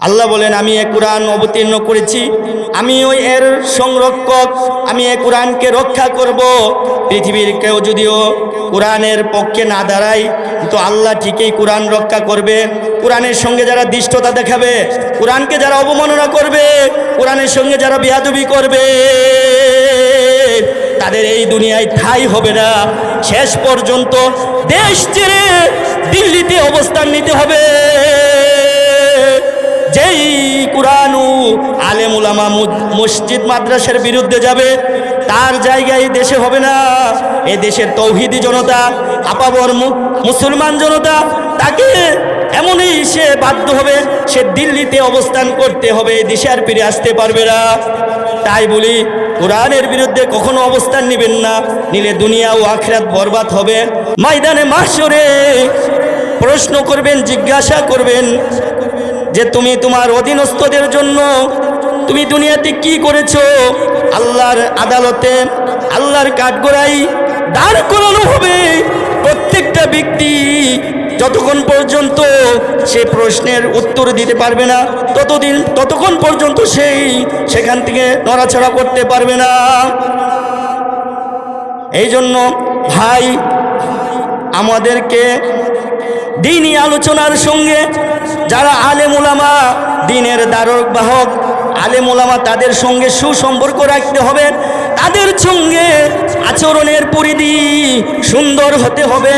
আল্লাহ বলেন, আমি এ কোরআন অবতীর্ণ করেছি। আমি ওই এর সংরক্ষক। আমি এ কোরআনকে রক্ষা করব। পৃথিবীর কেউ যদিও কোরআনের পক্ষে না দাঁড়ায়, কিন্তু আল্লাহ ঠিকই কোরআন রক্ষা করবে। কোরআনের সঙ্গে যারা দৃষ্টতা দেখাবে, কোরআনকে যারা অবমাননা করবে, কোরআনের সঙ্গে যারা বিয়াদবি করবে, তাদের এই দুনিয়ায় ঠাই হবে না। শেষ পর্যন্ত দেশ ছেড়ে দিল্লিতে অবস্থান নিতে হবে। যেই কুরআনু আলেম উলামা মসজিদ মাদ্রাসার বিরুদ্ধে যাবে, তার জায়গায় দেশে হবে না। এ দেশের তৌহিদি জনতা, আপাবর মুসলমান জনতা, তাকে এমনই সে বাধ্য হবে, সে দিল্লিতে অবস্থান করতে হবে দেশে আর ফিরে আসতে পারবে না। তাই বলি, কোরআনের বিরুদ্ধে কখনো অবস্থান নেবেন না, নিলে দুনিয়া ও আখরাত বরবাদ হবে। ময়দানে মাসরে প্রশ্ন করবেন, জিজ্ঞাসা করবেন যে তুমি তোমার অধীনস্থদের জন্য তুমি দুনিয়াতে কি করেছ? আল্লাহর আদালতে, আল্লাহর কাঠগড়াই দাঁড় করানো হবে। প্রত্যেকটা ব্যক্তি যতক্ষণ পর্যন্ত সে প্রশ্নের উত্তর দিতে পারবে না, ততদিন, ততক্ষণ পর্যন্ত সেই সেখান থেকে নড়াচড়া করতে পারবে না। এই জন্য ভাই, আমাদেরকে দিনই আলোচনার সঙ্গে যারা আলেম ওলামা, দিনের দ্বারক বাহক, আলেম ওলামা তাদের সঙ্গে সুসম্পর্ক রাখতে হবে। তাদের সঙ্গে আচরণের পরিধি সুন্দর হতে হবে।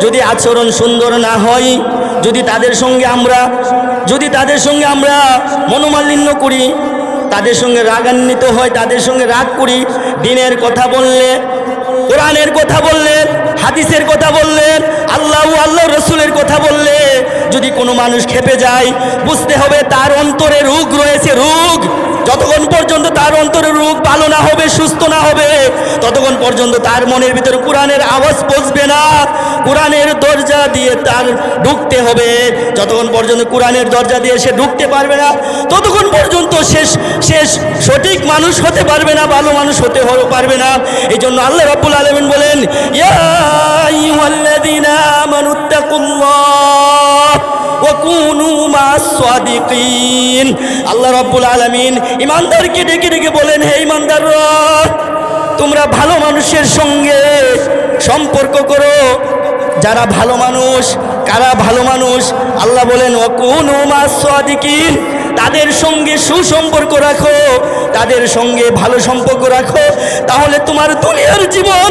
যদি আচরণ সুন্দর না হয়, যদি তাদের সঙ্গে আমরা, যদি তাদের সঙ্গে আমরা মনোমালিন্য করি, তাদের সঙ্গে রাগান্বিত হয়, তাদের সঙ্গে রাগ করি, দিনের কথা বললে কোরআনের কথা বললেন, হাদিসের কথা বললেন, আল্লাহ আল্লাহ রসুলের কথা বললে যদি কোনো মানুষ খেপে যায়, বুঝতে হবে তার অন্তরে রোগ রয়েছে, রোগ। যতক্ষণ পর্যন্ত তার অন্তরে রোগ ভালো না হবে, সুস্থ না হবে, ততক্ষণ পর্যন্ত তার মনের ভিতরে কোরআনের আওয়াজ পৌঁছবে না। কোরআনের দরজা দিয়ে তার ঢুকতে হবে। যতক্ষণ পর্যন্ত কোরআনের দরজা দিয়ে সে ঢুকতে পারবে না, ততক্ষণ পর্যন্ত শেষ শেষ সঠিক মানুষ হতে পারবে না, ভালো মানুষ হতে পারবে না। এই জন্য আল্লাহ রাব্বুল আলামিন বলেন, ইয়া আল্লাহ রব্বুল আলমিন ইমানদারকে ডেকে ডেকে বলেন, হে ইমানদাররা, তোমরা ভালো মানুষের সঙ্গে সম্পর্ক করো। যারা ভালো মানুষ, কারা ভালো মানুষ? আল্লাহ বলেন, ওয়াকুনু উমা সাদিকিন তাদের সঙ্গে সুসম্পর্ক রাখো, তাদের সঙ্গে ভালো সম্পর্ক রাখো। তাহলে তোমার দুনিয়ার জীবন,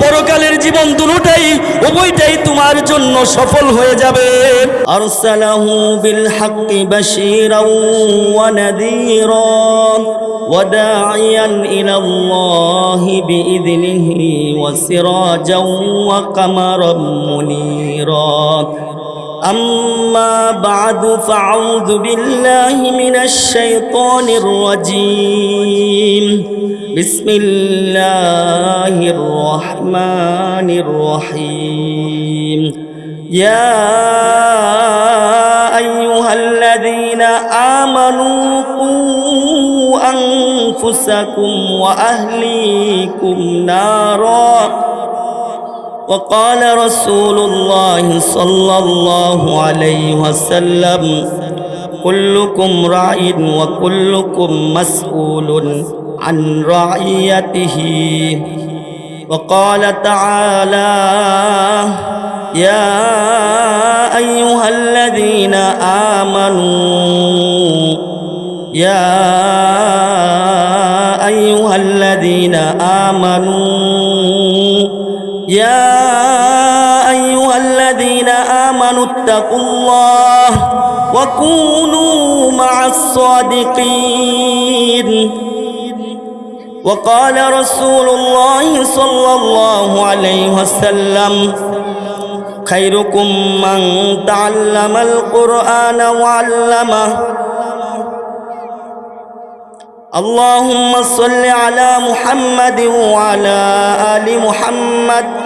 পরকালের জীবন দুটোই উভয়টাই তোমার জন্য সফল হয়ে যাবে। আরসালাহু বিল হাক্কি বাশীরাও ওয়া নাযীরা ওয়া দাঈয়ান ইলা আল্লাহি বিইذنিহি ওয়া সিরাজাও ওয়া কামারাম মুনীরা। أما بعد فأعوذ بالله من الشيطان الرجيم. بسم الله الرحمن الرحيم. يا أيها الذين آمنوا قوا أنفسكم وأهليكم نارا وقال رسول الله صلى الله عليه وسلم كلكم راع وكلكم مسؤول عن رعيته. وقال تعالى يا أيها الذين آمنوا يا أيها الذين آمنوا يا أيها الذين آمنوا اتقوا الله وكونوا مع الصادقين. وقال رسول الله صلى الله عليه وسلم خيركم من تعلم القرآن وعلمه. اللهم صل على محمد وعلى آل محمد.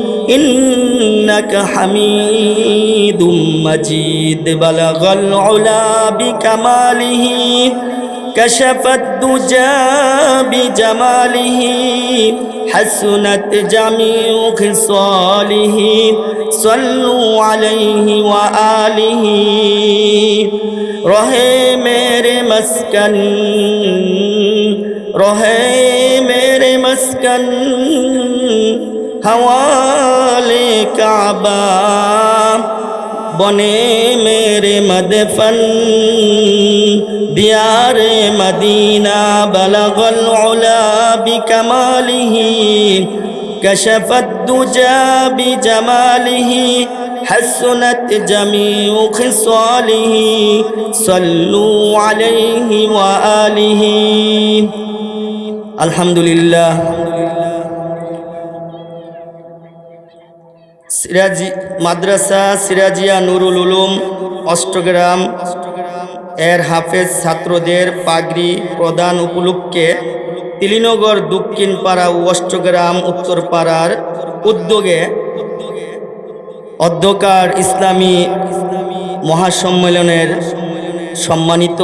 إنك حميد مجيد بلغ العلا بكماله كشف الدجى بجماله حسنت جميع خصاله صلوا عليه وآله رہے میرے مسکن رہے میرے مسکن হওয়ালে কাবা, বনে মেরে মদফন, দিয়ার মদিনা, বলগল ওলা বিকমালিহি কশফত দুজা বিজমালিহি حسنت جميع خصاله صلوا عليه وآله الحمد لله সিরাজি মাদ্রাসা সিরাজিয়া নুরুল উলুম, অষ্টগ্রাম। এর হাফেজ ছাত্রদের পাগড়ি প্রদান উপলক্ষে তিলিনগর দক্ষিণ পাড়া ও অষ্টগ্রাম উত্তরপাড়ার উদ্যোগে অধ্যকার ইসলামী মহাসম্মেলনের সম্মানিত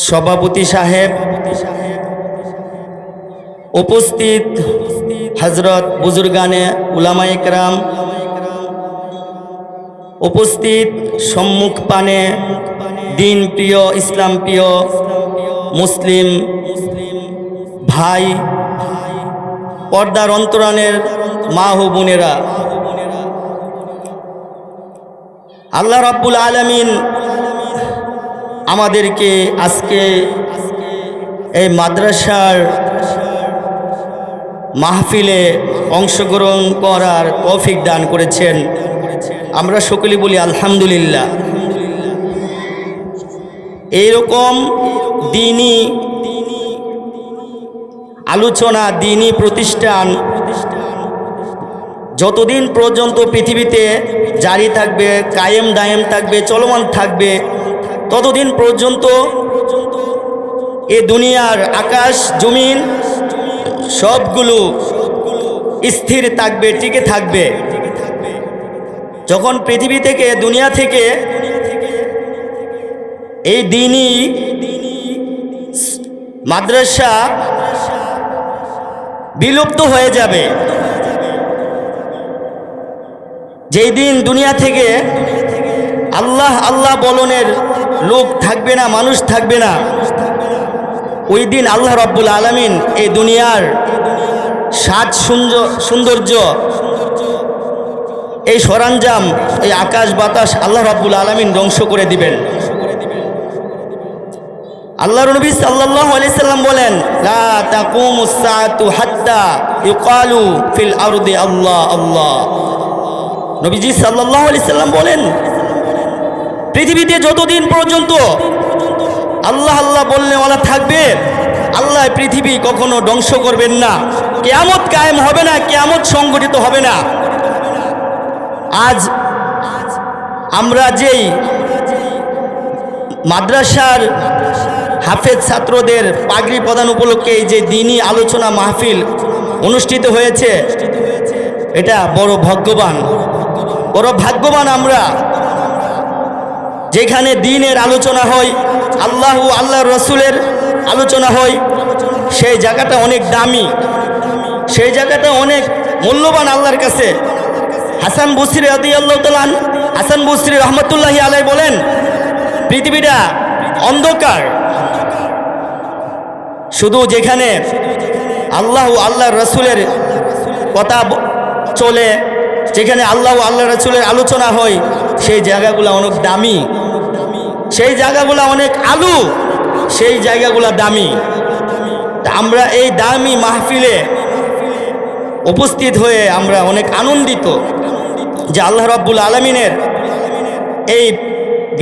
সভাপতি সাহেব উপস্থিত হজরত বুজুর্গানে উলামা একরাম উপস্থিত সম্মুখ পানে দিন প্রিয়, ইসলাম প্রিয় মুসলিম ভাই, পর্দার অন্তরানের মা হো বোনেরা। আল্লাহ রাব্বুল আলমিন আমাদেরকে আজকে এই মাদ্রাসার মাহফিলে অংশগ্রহণ করার তৌফিক দান করেছেন। আমরা সকলে বলি আলহামদুলিল্লাহ। এইরকম দিনই আলোচনা, দিনই প্রতিষ্ঠান যতদিন পর্যন্ত পৃথিবীতে জারি থাকবে, কায়েম দায়েম থাকবে, চলমান থাকবে, ততদিন পর্যন্ত এ দুনিয়ার আকাশ, জমিন সবগুলো স্থির থাকবে, টিকে থাকবে। যখন পৃথিবী থেকে, দুনিয়া থেকে এই দিনই মাদ্রাসা বিলুপ্ত হয়ে যাবে। যেই দিন দুনিয়া থেকে আল্লাহ আল্লাহ বলনের লোক থাকবে না, মানুষ থাকবে না। ওই দিন আল্লাহ রব্বুল আলমিন এই দুনিয়ার সাজ সৌন্দর্য, এই সরঞ্জাম, এই আকাশ বাতাস আল্লাহ রব্বুল আলমিন ধ্বংস করে দিবেন। আল্লাহ নবী সাল্লাল্লাহু আলাইহি সাল্লাম বলেন ইউকালু ফিল আরদি আল্লাহ আল্লাহ। নবীজি সাল্লাল্লাহু আলাইহি সাল্লাম বলেন, পৃথিবীতে যতদিন পর্যন্ত আল্লাহ আল্লাহ বললে ওলা থাকবে। আল্লাহ পৃথিবী কখনো ধ্বংস করবেন না। কেয়ামত কায়েম হবে না, কেয়ামত সংগঠিত হবে না। আজ আমরা যেই মাদ্রাসার হাফেজ ছাত্রদের পাগড়ি প্রদান উপলক্ষে এই যে দিনই আলোচনা মাহফিল অনুষ্ঠিত হয়েছে, এটা বড় ভাগ্যবান। বড় ভাগ্যবান আমরা। যেখানে দিনের আলোচনা হয় আল্লাহ আল্লাহ রসুলের আলোচনা হয়, সেই জায়গাটা অনেক দামি, সেই জায়গাটা অনেক মূল্যবান আল্লাহর কাছে। হাসান বসরি আদি আল্লাহ তালান হাসান বসরি রহমতুল্লাহি আলাই বলেন, পৃথিবীটা অন্ধকার। শুধু যেখানে আল্লাহ আল্লাহ রসুলের কথা চলে, যেখানে আল্লাহ আল্লাহ রসুলের আলোচনা হয়, সেই জায়গাগুলো অনেক দামি। সেই জায়গাগুলো অনেক আলু, সেই জায়গাগুলো দামি। আমরা এই দামি মাহফিলে উপস্থিত হয়ে আমরা অনেক আনন্দিত যে আল্লাহ রব্বুল আলমিনের এই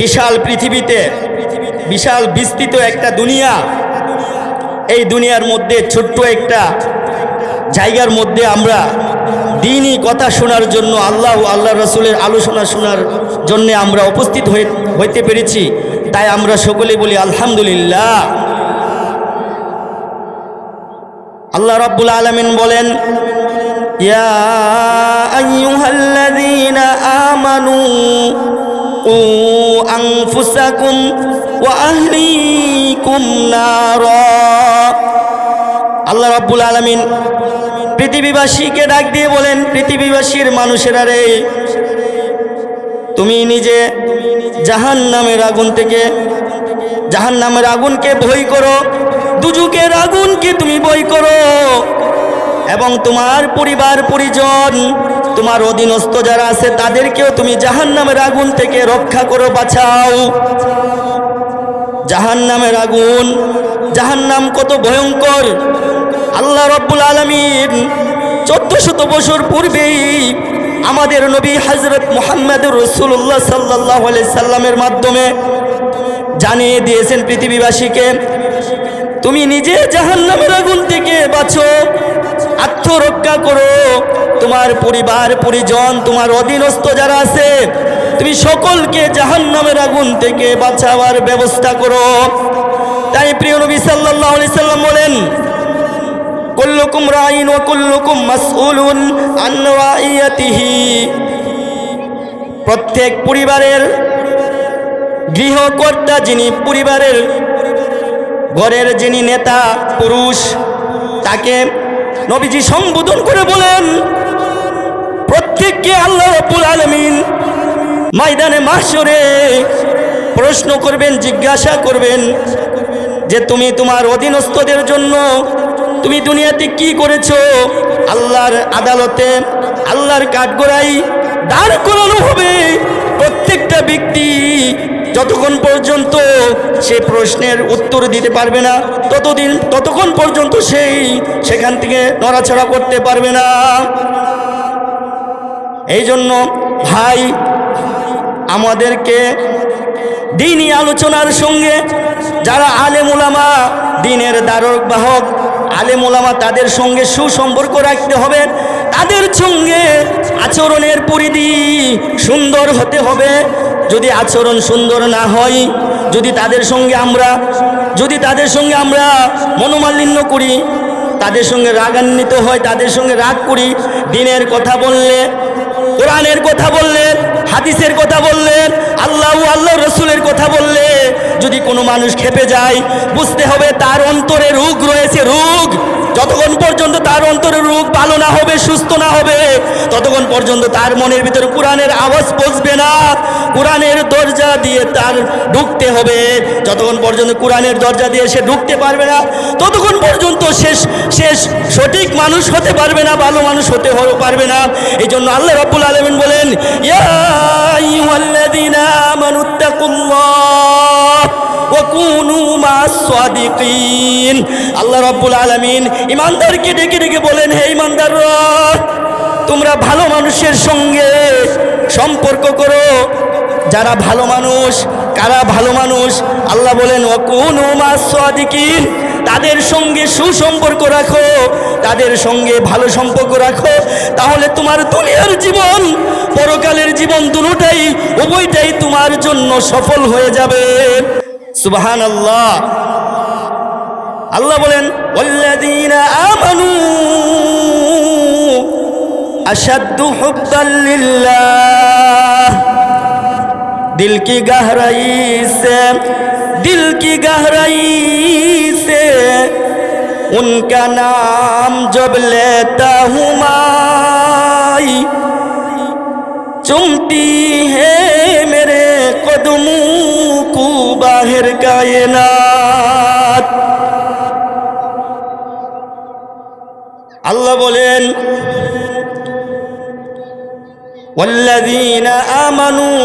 বিশাল পৃথিবীতে বিশাল বিস্তৃত একটা দুনিয়া, এই দুনিয়ার মধ্যে ছোট্ট একটা জায়গার মধ্যে আমরা দিনই কথা শোনার জন্য আল্লাহ আল্লাহ রসুলের আলোচনা শোনার জন্যে আমরা উপস্থিত হইতে পেরেছি। তাই আমরা সকলে বলি, আলহামদুলিল্লাহ। আল্লাহ রাব্বুল আলামিন বলেন, ইয়া আমানু আল্লাহ রাব্বুল আলামিন পৃথিবীবাসীকে ডাক দিয়ে বলেন, পৃথিবীবাসীর মানুষেরা রে, তুমি নিজে জাহান নামের আগুন থেকে জাহান নামের আগুনকে বই করো দুজুকের আগুনকে তুমি বই করো এবং তোমার পরিবার, পরিজন, তোমার অধীনস্থ যারা আছে, তাদেরকেও তুমি জাহান নামের আগুন থেকে রক্ষা করো, বাঁচাও। জাহান নামের আগুন জাহান নাম কত ভয়ঙ্কর। আল্লাহ রব্বুল আলমিন চোদ্দ শত বছর পূর্বেই আমাদের নবী হজরত মোহাম্মদ রসুল্লাহ সাল্লাহ সাল্লামের মাধ্যমে জানিয়ে দিয়েছেন পৃথিবীবাসীকে, তুমি নিজে জাহান নামের আগুন থেকে বাঁচো, আত্মরক্ষা করো। তোমার পরিবার, পরিজন, তোমার অধীনস্থ যারা আছে, তুমি সকলকে জাহান নামের আগুন থেকে বাঁচাবার ব্যবস্থা করো। তাই প্রিয় নবী সাল্লাহ সাল্লাম বলেন কুল্লুকুম রাইন ও কুল্লুকুম মাসউলুন আন রাইয়াতিহি প্রত্যেক পরিবারের গৃহকর্তা যিনি পরিবারের ঘরের যিনি নেতা, পুরুষ, তাকে নবীজি সম্বোধন করে বলেন, প্রত্যেককে আল্লাহ রব্বুল আলমিন ময়দানে মাসরে প্রশ্ন করবেন, জিজ্ঞাসা করবেন যে তুমি তোমার অধীনস্থদের জন্য তুমি দুনিয়াতে কি করেছ? আল্লাহর আদালতে, আল্লাহর কাঠগোড়াই দাঁড় করানো হবে। প্রত্যেকটা ব্যক্তি যতক্ষণ পর্যন্ত সে প্রশ্নের উত্তর দিতে পারবে না, ততদিন, ততক্ষণ পর্যন্ত সেই সেখান থেকে নড়াচড়া করতে পারবে না। এই জন্য ভাই, আমাদেরকে দিনই আলোচনার সঙ্গে যারা আলেমুলামা, দিনের দ্বারক বাহক আলেমুলামা তাদের সঙ্গে সুসম্পর্ক রাখতে হবে। তাদের সঙ্গে আচরণের পরিধি সুন্দর হতে হবে। যদি আচরণ সুন্দর না হয়, যদি তাদের সঙ্গে আমরা, যদি তাদের সঙ্গে আমরা মনোমালিন্য করি, তাদের সঙ্গে রাগান্বিত হয়, তাদের সঙ্গে রাগ করি, দিনের কথা বললে, কোরআনের কথা বললেন হাদিসের কথা বললেন আল্লাহ আল্লাহ রসুলের কথা বললে যদি কোনো মানুষ খেপে যায়, বুঝতে হবে তার অন্তরে রোগ রয়েছে, রোগ। যতক্ষণ পর্যন্ত তার অন্তরে রোগ ভালো না হবে, সুস্থ না হবে, ততক্ষণ পর্যন্ত তার মনের ভিতরে কোরআনের আওয়াজ পৌঁছবে না। কোরআনের দরজা দিয়ে তার ঢুকতে হবে। যতক্ষণ পর্যন্ত কোরআনের দরজা দিয়ে সে ঢুকতে পারবে না, ততক্ষণ পর্যন্ত শেষ শেষ সঠিক মানুষ হতে পারবে না, ভালো মানুষ হতে পারবে না। এই জন্য আল্লাহ রব্বুল আলমিন বলেন আল্লাহ রব্বুল আলামিন ইমানদারকে ডেকে ডেকে বলেন, হে ইমানদাররা, তোমরা ভালো মানুষের সঙ্গে সম্পর্ক করো। যারা ভালো মানুষ, কারা ভালো মানুষ, আল্লাহ বলেন সাদিকিন তাদের সঙ্গে সুসম্পর্ক রাখো, তাদের সঙ্গে ভালো সম্পর্ক রাখো। তাহলে তোমার দুনিয়ার জীবন, পরকালের জীবন দুটাই উভয়টাই তোমার জন্য সফল হয়ে যাবে। সুবাহান আল্লাহ আল্লাহ বলেন আমানু আশাদ্দু হুব্বান লিল্লাহ दिल की गहराई से दिल की गहराई से उनका नाम जब लेता हूँ माई चुमती है मेरे कदमों को बाहर कायनात আল্লাহ বলেন والذين آمنوا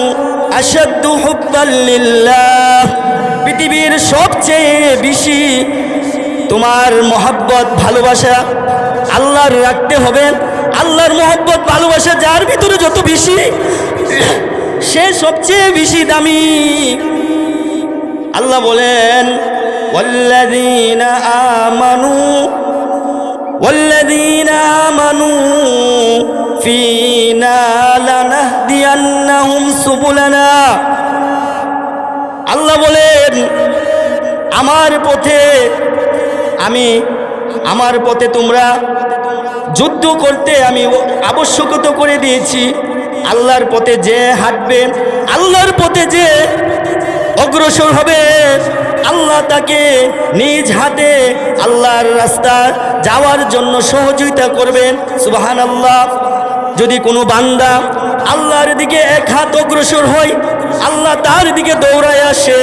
أشد حبا لله পৃথিবীর সবচেয়ে বেশি তোমার মহাব্বত ভালোবাসা আল্লাহর রাখতে হবে আল্লাহর মহব্বত ভালোবাসা যার ভিতরে যত বেশি সে সবচেয়ে বেশি দামি আল্লাহ বলেন والذين آمنوا والذين آمنوا فينا لنهدينهم সুবুলানা। আল্লাহ বলেন, আমার পথে আমি, আমার পথে তোমরা যুদ্ধ করতে আমি আবশ্যকত করে দিয়েছি। আল্লাহর পথে যে হাঁটবে, আল্লাহর পথে যে অগ্রসর হবে, আল্লাহ তাকে নিজ হাতে আল্লাহর রাস্তা যাওয়ার জন্য সহযোগিতা করবেন। সুবাহান আল্লাহ যদি কোনো বান্দা আল্লাহর দিকে এক হাত অগ্রসর হয়, আল্লাহ তার দিকে দৌড়ায় আসে।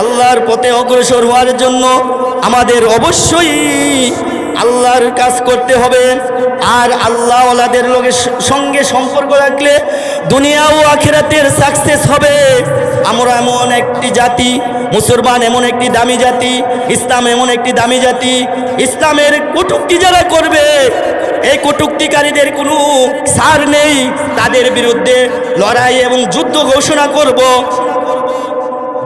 আল্লাহর পথে অগ্রসর হওয়ার জন্য আমাদের অবশ্যই আল্লাহর কাজ করতে হবে। আর আল্লাহ ওলাদের লোকের সঙ্গে সম্পর্ক রাখলে দুনিয়া ও আখেরাতের সাকসেস হবে। আমরা এমন একটি জাতি, মুসলমান এমন একটি দামি জাতি, ইসলাম এমন একটি দামি জাতি, ইসলামের কটুক্তি যারা করবে এই কটুক্তিকারীদের কোনো সার নেই। তাদের বিরুদ্ধে লড়াই এবং যুদ্ধ ঘোষণা করব।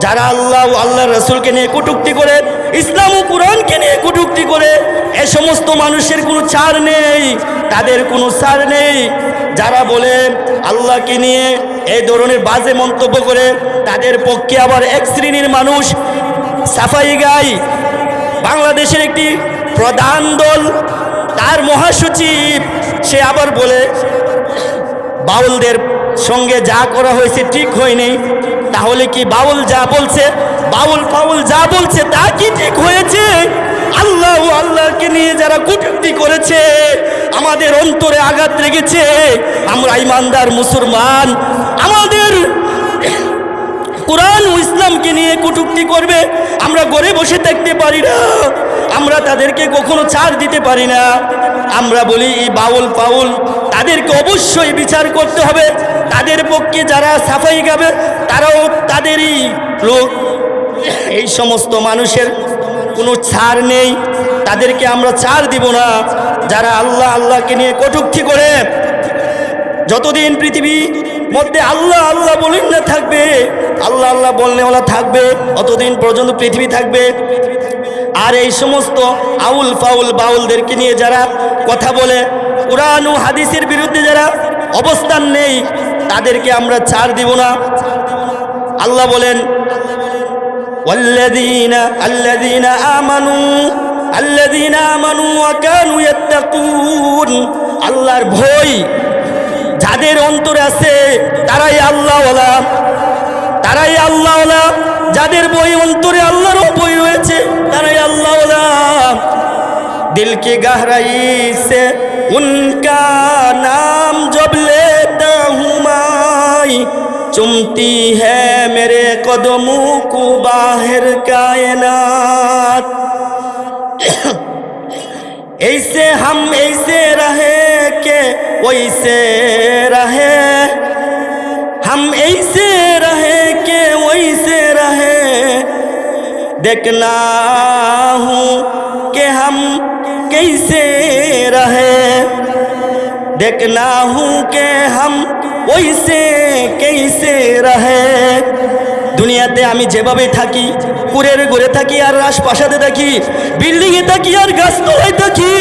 যারা আল্লাহ আল্লাহ রসুলকে নিয়ে কটুক্তি করে, ইসলাম ও কোরআনকে নিয়ে কটুক্তি করে, এ সমস্ত মানুষের কোনো ছাড় নেই, তাদের কোনো ছাড় নেই। যারা বলে আল্লাহকে নিয়ে এই ধরনের বাজে মন্তব্য করে, তাদের পক্ষে আবার এক শ্রেণির মানুষ সাফাই গায় বাংলাদেশের একটি প্রধান দল তার মহাসচিব, সে আবার বলে, বাউলদের সঙ্গে যা করা হয়েছে ঠিক হয়নি, তাহলে কি বাউল যা বলছে, বাউল ফাউল যা বলছে তা কি ঠিক হয়েছে? আল্লাহ আল্লাহকে নিয়ে যারা কুটুক্তি করেছে, আমাদের অন্তরে আঘাত লেগেছে, আমরা ইমানদার মুসলমান, আমাদের কোরআন ও ইসলামকে নিয়ে কটুক্তি করবে, আমরা গড়ে বসে থাকতে পারি না। আমরা তাদেরকে কখনো ছাড় দিতে পারি না। আমরা বলি, এই বাউল পাউল তাদেরকে অবশ্যই বিচার করতে হবে। তাদের পক্ষে যারা সাফাই গাবে তারাও তাদেরই লোক। এই সমস্ত মানুষের কোনো ছাড় নেই। তাদেরকে আমরা ছাড় দিব না। যারা আল্লাহ, আল্লাহকে নিয়ে কটুক্তি করে, যতদিন পৃথিবী মধ্যে আল্লাহ আল্লাহ বলেন না থাকবে আল্লাহ আল্লাহ বললে ওলা থাকবে অতদিন পর্যন্ত পৃথিবী থাকবে আর এই সমস্ত আউল ফাউল বাউলদেরকে নিয়ে যারা কথা বলে কোরআন ও হাদিসের বিরুদ্ধে যারা অবস্থান নেই তাদেরকে আমরা ছাড় দিব না আল্লাহ বলেন والذين الذين آمنوا الذين آمنوا وكانوا يتقون আল্লাহর ভয় যাদের অন্তর আছে, তারাই আল্লাহওয়ালা। তারাই আল্লাহ যাদের বই অন্তরে আল্লাহরও বই রয়েছে, তারাই আল্লাহ দিলকে গাহরাইছে, উনকা নাম জব চুমতি হ্যাঁ মেরে কদমু কু বাহের কায়নাত। ऐसे हम ऐसे रहे के वैसे रहे। हम ऐसे रहे के वैसे रहे। देखना हूँ कि हम कैसे रहे। देखना हूँ कि हम वैसे कैसे रहे। দুনিয়াতে আমি যেভাবে থাকি, কুরের ঘুরে থাকি আর রাজপ্রাসাদে থাকি বিল্ডিংয়ে থাকি আর গাছতলায় থাকি,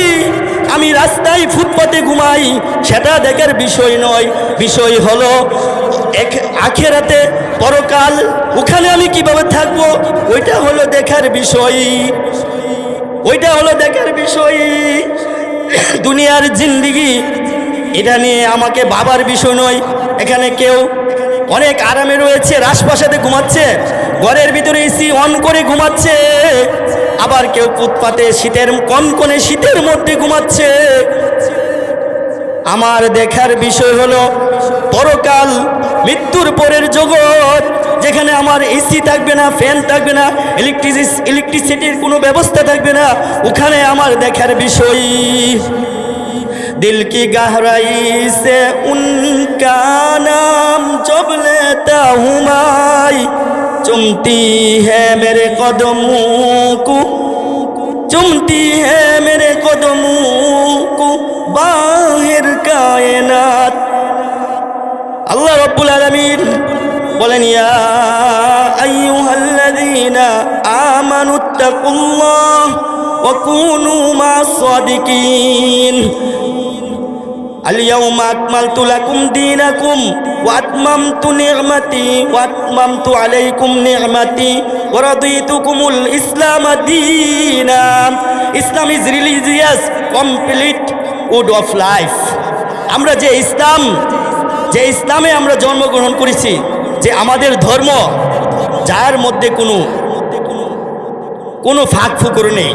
আমি রাস্তায় ফুটপাতে ঘুমাই, সেটা দেখার বিষয় নয়। বিষয় হলো, এক আখেরাতে পরকাল, ওখানে আমি কীভাবে থাকব? ওইটা হলো দেখার বিষয়। ওইটা হলো দেখার বিষয়। দুনিয়ার জিন্দিগি, এটা নিয়ে আমাকে বাবার বিষয় নয়। এখানে কেউ অনেক আরামে রয়েছে, রাজপ্রাসাদে ঘুমাচ্ছে, ঘরের ভিতরে এসি অন করে ঘুমাচ্ছে। আবার কেউ ফুটপাতে শীতের কনকনে শীতের মধ্যে ঘুমাচ্ছে। আমার দেখার বিষয় হলো, পরকাল মৃত্যুর পরের জগৎ, যেখানে আমার এসি থাকবে না, ফ্যান থাকবে না ইলেকট্রিসি ইলেকট্রিসিটির কোনো ব্যবস্থা থাকবে না, ওখানে আমার দেখার বিষয়। दिल की गहराई से उनका नाम जब लेता हूँ माई चुमती है मेरे कदमों को चुमती है मेरे कदमों को बाहर कायनात আল্লাহ রব্বুল আলমিন বলেন ইয়া আইয়ুহাল্লাযীনা আমানুত্তাকুল্লাহ ওয়া কুনু মা'আস আলিয়াউমা আকমালতু লাকুম দীনাকুম ওয়া আতমামতু নি'মাতি ওয়া আতমামতু আলাইকুম নি'মাতি ওয়া রাদিতুকুমুল ইসলাম দীনা। Islam is religious, complete code of life. আমরা যে ইসলাম, যে ইসলামে আমরা জন্মগ্রহণ করেছি, যে আমাদের ধর্ম, যার মধ্যে কোনো কোনো ফাঁক ফুকুর নেই।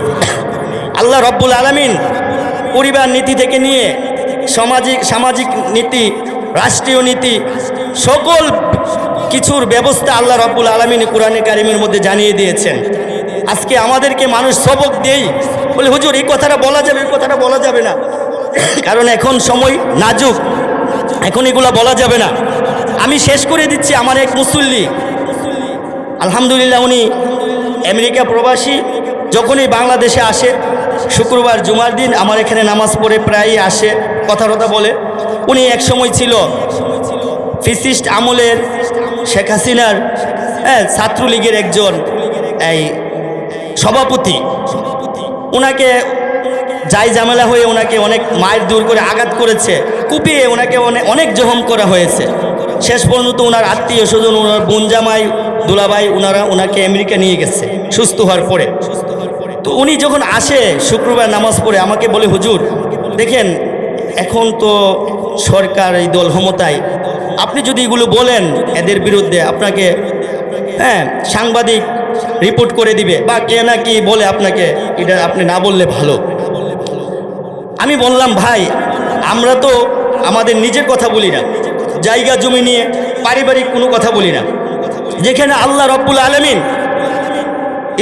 আল্লাহ রব্বুল আলমিন পরিবার নীতি থেকে নিয়ে সামাজিক সামাজিক নীতি, রাষ্ট্রীয় নীতি, সকল কিছুর ব্যবস্থা আল্লাহ রব্বুল আলমিন কোরআনে কারিমের মধ্যে জানিয়ে দিয়েছেন। আজকে আমাদেরকে মানুষ সবক দেই বলে, হুজুর, এই কথাটা বলা যাবে, এই কথাটা বলা যাবে না। কারণ এখন সময় নাজুক। এখন এগুলো বলা যাবে না। আমি শেষ করে দিচ্ছি আমার এক মুসল্লি। আলহামদুলিল্লাহ উনি আমেরিকা প্রবাসী। যখনই বাংলাদেশে আসে, শুক্রবার জুমার দিন আমার এখানে নামাজ পড়ে প্রায়ই আসে। কথা কথা বলে। উনি এক সময় ছিল ফিসিস্ট আমলের শেখ হাসিনার হ্যাঁ ছাত্রলীগের একজন এই সভাপতি। ওনাকে যাই ঝামেলা হয়ে ওনাকে অনেক মায়ের দূর করে আঘাত করেছে, কুপিয়ে ওনাকে অনেক জখম করা হয়েছে। শেষ পর্যন্ত ওনার আত্মীয় স্বজন ওনার বোন জামাই, দুলাভাই ওনারা ওনাকে আমেরিকা নিয়ে গেছে, সুস্থ হওয়ার পরে। তো উনি যখন আসে শুক্রবার নামাজ পড়ে, আমাকে বলে, হুজুর, দেখেন এখন তো সরকার এই দল ক্ষমতায়। আপনি যদি এগুলো বলেন এদের বিরুদ্ধে আপনাকে হ্যাঁ সাংবাদিক রিপোর্ট করে দিবে বা কে না কি বলে আপনাকে, এটা আপনি না বললে ভালো। আমি বললাম, ভাই, আমরা তো আমাদের নিজের কথা বলি না। জায়গা জমি নিয়ে পারিবারিক কোনো কথা বলি না। যেখানে আল্লাহ রব্বুল আলমিন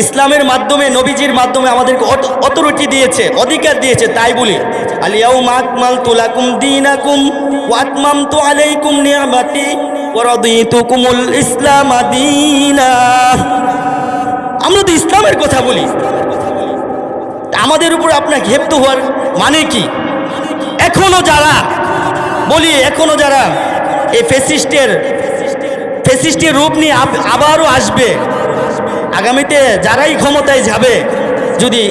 ইসলামের মাধ্যমে, নবীজির মাধ্যমে আমাদেরকে অথরিটি দিয়েছে, অধিকার দিয়েছে, তাই বলি। আলিয়াউ মাকমাল তুলাকুম দিনাকুম ওয়াতমাম তু আলাইকুম নিয়ামাতি ওয়ারাদিতুকুমুল ইসলাম আদিনা আমরা তো ইসলামের কথা বলি। আমাদের উপর আপনার ঘেপ্ত হওয়ার মানে কি? এখনও যারা, বলি এখনও যারা, এই ফেসিস্টের ফেসিস্টের রূপ নিয়ে আবারও আসবে আগামীতে যারাই ক্ষমতায় যাবে, যদি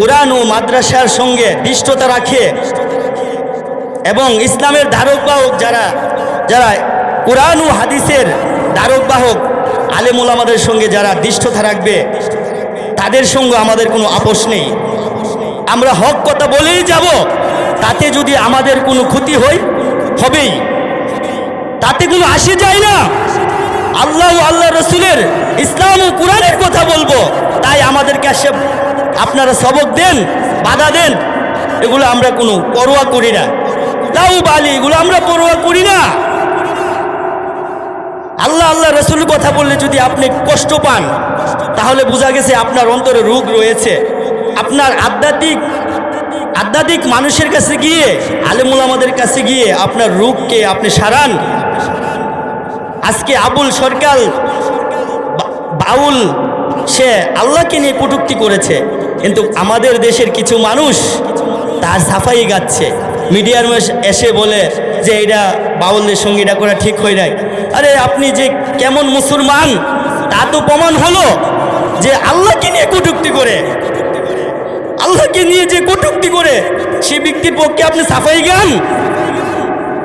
কোরআন ও মাদ্রাসার সঙ্গে দৃষ্টতা রাখে এবং ইসলামের ধারক বাহক যারা যারা কোরআন ও হাদিসের ধারক বাহক আলেমুল আমাদের সঙ্গে যারা দৃষ্টতা রাখবে, তাদের সঙ্গে আমাদের কোনো আপোষ নেই। আমরা হক কথা বলেই যাব, তাতে যদি আমাদের কোনো ক্ষতি হয়, হবেই। তাতে কোনো আসে যায় না। আল্লাহ আল্লাহ রসুলের ইসলাম ও কোরআনের কথা বলব। তাই আমাদের কাছে আপনারা সবক দেন, বাধা দেন, এগুলো আমরা কোনো পরোয়া করি না। লাউ বালি, এগুলো আমরা পরোয়া করি না। আল্লাহ আল্লাহ রসুলের কথা বললে যদি আপনি কষ্ট পান, তাহলে বোঝা গেছে আপনার অন্তরে রোগ রয়েছে। আপনার আধ্যাত্মিক আধ্যাত্মিক মানুষের কাছে গিয়ে, আলেমুল আমাদের কাছে গিয়ে আপনার রোগকে আপনি সারান। আজকে আবুল সরকার বাউল, সে আল্লাহকে নিয়ে কটুক্তি করেছে। কিন্তু আমাদের দেশের কিছু মানুষ তার সাফাই গাচ্ছে। মিডিয়ার এসে বলে যে এটা বাউলদের সঙ্গে এটা করা ঠিক হয় নাই। আরে আপনি যে কেমন মুসলমান, তা তো প্রমাণ হলো যে আল্লাহকে নিয়ে কটুক্তি করে। আল্লাহকে নিয়ে যে কটুক্তি করে, সে ব্যক্তির পক্ষে আপনি সাফাই গান?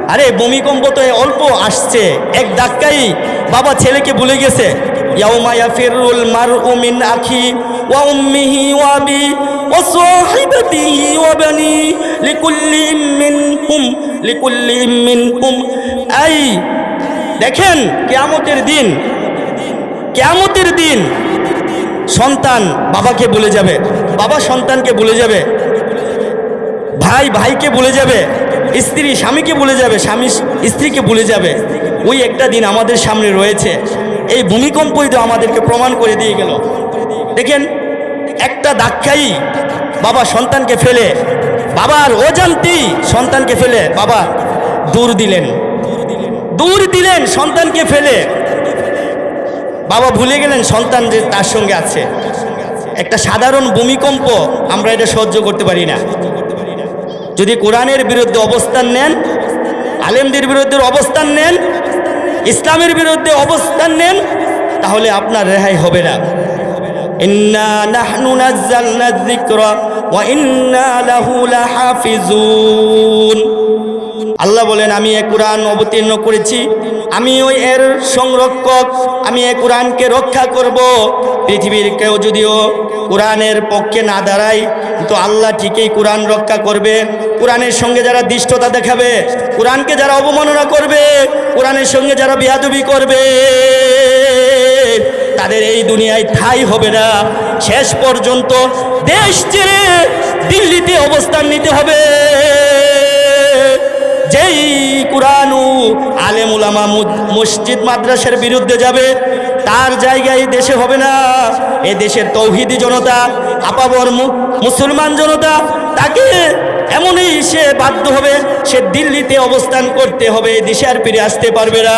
আরে ভূমিকম্প তো অল্প আসছে। এক ধাক্কাই বাবা ছেলেকে ভুলে গেছে। মিন লিকুল্লি মিনহুম আই দেখেন কিয়ামতের দিন কিয়ামতের দিন সন্তান বাবাকে ভুলে যাবে। বাবা সন্তানকে ভুলে যাবে। ভাই, ভাইকে ভুলে যাবে। স্ত্রী স্বামীকে ভুলে যাবে, স্বামী স্ত্রীকে ভুলে যাবে, ওই একটা দিন আমাদের সামনে রয়েছে। এই ভূমিকম্পই তো আমাদেরকে প্রমাণ করে দিয়ে গেল। দেখেন, একটা ধাক্কাই বাবা সন্তানকে ফেলে, বাবার অজান্তি সন্তানকে ফেলে, বাবা দূর দিলেন। দূর দিলেন, সন্তানকে ফেলে। বাবা ভুলে গেলেন সন্তান যে তার সঙ্গে আছে। একটা সাধারণ ভূমিকম্প, আমরা এটা সহ্য করতে পারি না। যদি কোরআনের বিরুদ্ধে অবস্থান নেন, আলেমদের বিরুদ্ধে অবস্থান নেন, ইসলামের বিরুদ্ধে অবস্থান নেন, তাহলে আপনার রেহাই হবে না। ইন্না আল্লাহ বলেন, আমি এ কোরআন অবতীর্ণ করেছি। আমি ওই এর সংরক্ষক। আমি এ কোরআনকে রক্ষা করব। পৃথিবীর কেউ যদিও কোরআনের পক্ষে না দাঁড়ায় তো আল্লাহ ঠিকই কোরআন রক্ষা করবে। কোরআনের সঙ্গে যারা দৃষ্টতা দেখাবে, কোরআনকে যারা অবমাননা করবে, কোরআনের সঙ্গে যারা বিয়াদবি করবে, তাদের এই দুনিয়ায় ঠাই হবে না। শেষ পর্যন্ত দেশ ছেড়ে দিল্লিতে অবস্থান নিতে হবে। যেই কুরআনু আলেম উলামা মসজিদ মাদ্রাসার বিরুদ্ধে যাবে, তার জায়গায় দেশে হবে না। এ দেশের তৌহিদি জনতা, আপাবর মুসলমান জনতা, তাকে এমনই সে বাধ্য হবে, সে দিল্লিতে অবস্থান করতে হবে দেশে আর ফিরে আসতে পারবে না।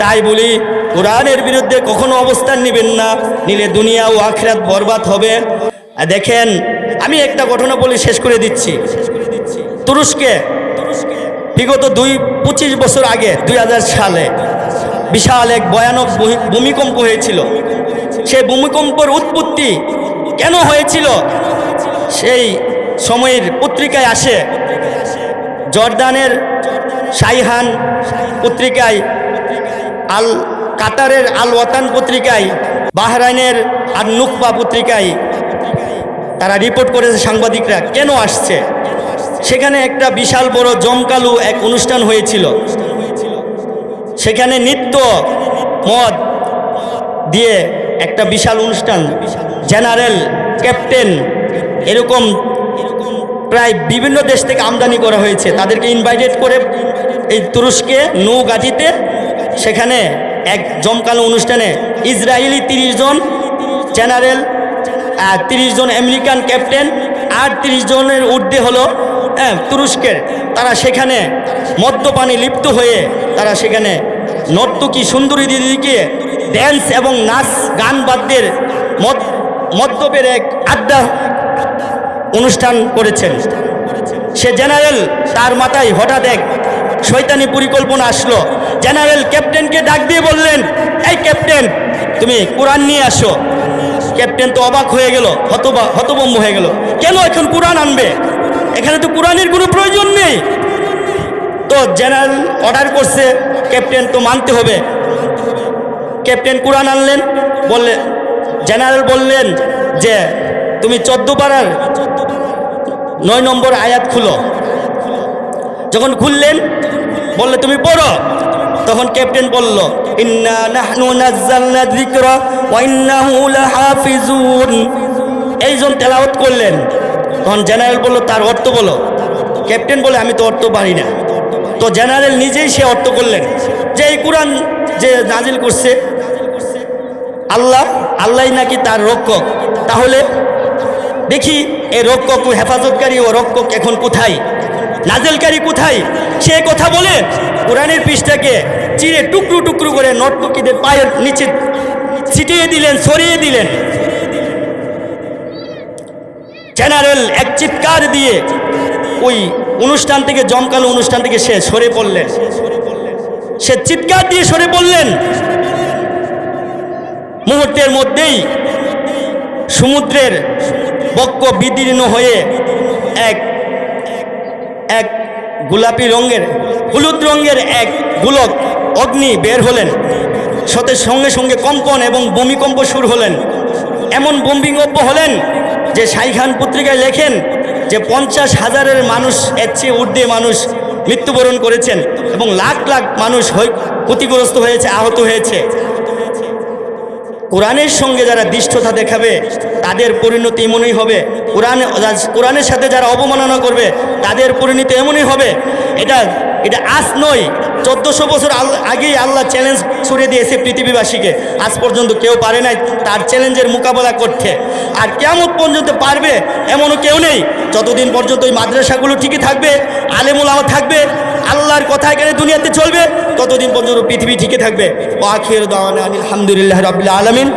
তাই বলি, কোরআনের বিরুদ্ধে কখনো অবস্থান নেবেন না, নিলে দুনিয়া ও আখরাত বরবাদ হবে। দেখেন, আমি একটা ঘটনা বলে, শেষ করে দিচ্ছি। তুরস্কে বিগত দুই পঁচিশ বছর আগে, দুই হাজার সালে, বিশাল এক ভয়ানক ভূমিকম্প হয়েছিল। সেই ভূমিকম্পর উৎপত্তি কেন হয়েছিল? সেই সময়ের পত্রিকায় আসে, জর্দানের শাইহান পত্রিকায়, আল কাতারের আল ওয়াতান পত্রিকায়, বাহরাইনের আর নুকবা পত্রিকায় তারা রিপোর্ট করেছে সাংবাদিকরা, কেন আসছে? সেখানে একটা বিশাল বড় জমকালু এক অনুষ্ঠান হয়েছিল। সেখানে নৃত্য মদ দিয়ে একটা বিশাল অনুষ্ঠান। জেনারেল, ক্যাপ্টেন এরকম প্রায় বিভিন্ন দেশ থেকে আমদানি করা হয়েছে। তাদেরকে ইনভাইটেড করে এই তুরস্কে নৌগাটিতে সেখানে এক জমকালো অনুষ্ঠানে ইসরায়েলি তিরিশ জন জেনারেল তিরিশ জন আমেরিকান ক্যাপ্টেন, আর তিরিশ জনের ঊর্ধ্বে হলো হ্যাঁ তুরস্কের, তারা সেখানে মদ্যপানে লিপ্ত হয়ে তারা সেখানে নর্তকী সুন্দরী দিদিকে ড্যান্স এবং নাচ গান বাদ্যের মদ, মদ্যপের এক আড্ডা অনুষ্ঠান করেছেন। সে জেনারেল, তার মাথায় হঠাৎ এক শৈতানি পরিকল্পনা আসলো। জেনারেল, ক্যাপ্টেনকে ডাক দিয়ে বললেন, এই ক্যাপ্টেন, তুমি কোরআন নিয়ে আসো। ক্যাপ্টেন তো অবাক হয়ে গেল, হতবা, হতবম্ব হয়ে গেল। কেন এখন কোরআন আনবে? এখানে তো কোরআনের কোনো প্রয়োজন নেই। তো জেনারেল অর্ডার করছে, ক্যাপ্টেন তো মানতে হবে। ক্যাপ্টেন কোরআন আনলেন বললেন জেনারেল বললেন যে, তুমি চোদ্দ পাড়ার নয় নম্বর আয়াত খুলো। যখন খুললেন, বললে, তুমি পড়ো। তখন ক্যাপ্টেন বলল এইজন তেলাওয়াত করলেন। তখন জেনারেল বলল, তার অর্থ বলো। ক্যাপ্টেন বলে, আমি তো অর্থ পারি না। তো জেনারেল নিজেই সে অর্থ করলেন। যে এই কোরআন যে নাজিল করছে, আল্লাহ আল্লাহ নাকি তার রক্ষক। তাহলে দেখি, এই রক্ষক হেফাজতকারী ও রক্ষক এখন কোথায়? নাজেলকারী কোথায়? সে কথা বলে কোরআনের পৃষ্ঠাকে চিরে টুকরো টুকরো করে নর্তকীদের পায়ের নিচে ছিটিয়ে দিলেন, সরিয়ে দিলেন। জেনারেল এক চিৎকার দিয়ে ওই অনুষ্ঠান থেকে, জমকালো অনুষ্ঠান থেকে সে সরে পড়লেন সে চিৎকার দিয়ে সরে পড়লেন। মুহূর্তের মধ্যেই সমুদ্রের বক্ষ বিদীর্ণ হয়ে এক এক গোলাপি রঙের, হলুদ রঙের এক গোলক অগ্নি বের হলেন। সতের সঙ্গে সঙ্গে কম্পন এবং ভূমিকম্প শুরু হলেন। এমন ভূমিকম্প হলেন যে সাইখান পত্রিকায় লেখেন যে পঞ্চাশ হাজারের মানুষ এর চেয়ে ঊর্ধ্বে মানুষ মৃত্যুবরণ করেছেন এবং লাখ লাখ মানুষ ক্ষতিগ্রস্ত হয়েছে, আহত হয়েছে। কোরআনের সঙ্গে যারা দৃষ্টতা দেখাবে, তাদের পরিণতি এমনই হবে। কোরআন কোরআনের সাথে যারা অবমাননা করবে, তাদের পরিণতি এমনই হবে। এটা এটা আজ নয়। চোদ্দোশো বছর আগেই আল্লাহ চ্যালেঞ্জ ছুড়ে দিয়েছে পৃথিবীবাসীকে। আজ পর্যন্ত কেউ পারে নাই তার চ্যালেঞ্জের মোকাবেলা করতে। আর কেমন পর্যন্ত পারবে এমনও কেউ নেই। যতদিন পর্যন্ত ওই মাদ্রাসাগুলো ঠিকই থাকবে আলেমুল আমা থাকবে, আল্লাহর কথা এখানে দুনিয়াতে চলবে, ততদিন পর্যন্ত পৃথিবী ঠিকই থাকবে। ও আখির দাওয়ানা আলহামদুলিল্লাহ রবিল্লা আলমিন।